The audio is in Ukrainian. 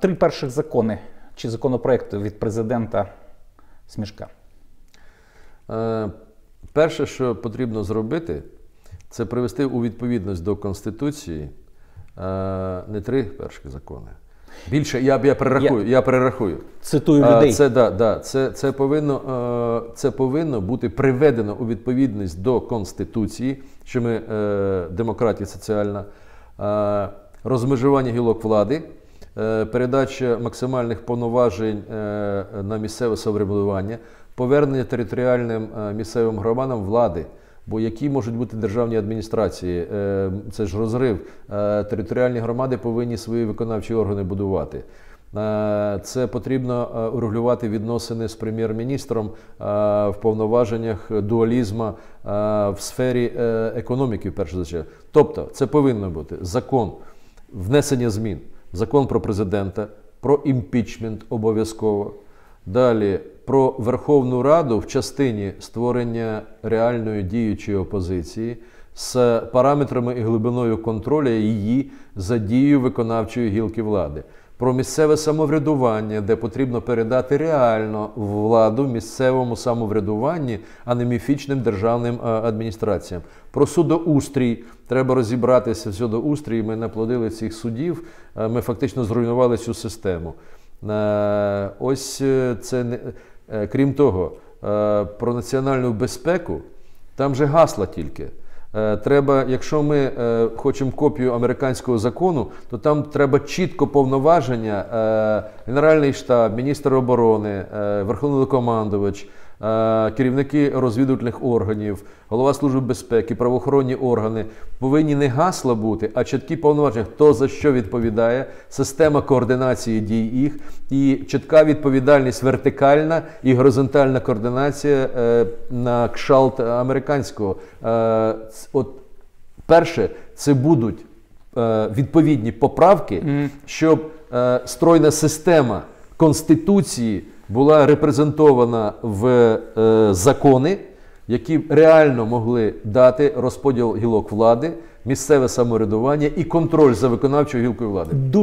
Три перших закони чи законопроекти від президента Смішка. Е, Перше, що потрібно зробити, це привести у відповідність до Конституції е, не три перших закони. Більше я, я перерахую. Я, перерахую. Цитую людей. Це, да, да, це, це, повинно, е, це повинно бути приведено у відповідність до Конституції, що ми е, демократія соціальна, е, розмежування гілок влади, е, передача максимальних повноважень е, на місцеве самоврядування, повернення територіальним е, місцевим громадам влади. Бо які можуть бути державні адміністрації? Е, Це ж розрив. Е, Територіальні громади повинні свої виконавчі органи будувати. Е, Це потрібно е, урегулювати відносини з прем'єр-міністром е, в повноваженнях дуалізму е, в сфері е, економіки, в першу чергу. Тобто, це повинно бути закон внесення змін, закон про президента, про імпічмент обов'язково. Далі про Верховну Раду в частині створення реальної діючої опозиції з параметрами і глибиною контролю її за дією виконавчої гілки влади. Про місцеве самоврядування, де потрібно передати реально владу місцевому самоврядуванні, а не міфічним державним е, адміністраціям. Про судоустрій треба розібратися в судоустрій. Ми наплодили цих судів. е, Ми фактично зруйнували цю систему. Е, Ось це не крім того, про національну безпеку там же гасла тільки. Е, Треба, якщо ми е, хочемо копію американського закону, то там треба чітко повноваження е, Генеральний штаб, міністр оборони, Верховний командувач, керівники розвідувальних органів, голова служби безпеки, правоохоронні органи повинні не гасла бути, а чіткі повноваження, хто за що відповідає, система координації дій їх. І чітка відповідальність вертикальна і горизонтальна координація е, на кшалт американського. Е, от перше, це будуть е, відповідні поправки, щоб е, стройна система Конституції була репрезентована в е, закони, які реально могли дати розподіл гілок влади, місцеве самоврядування і контроль за виконавчою гілкою влади. Дуже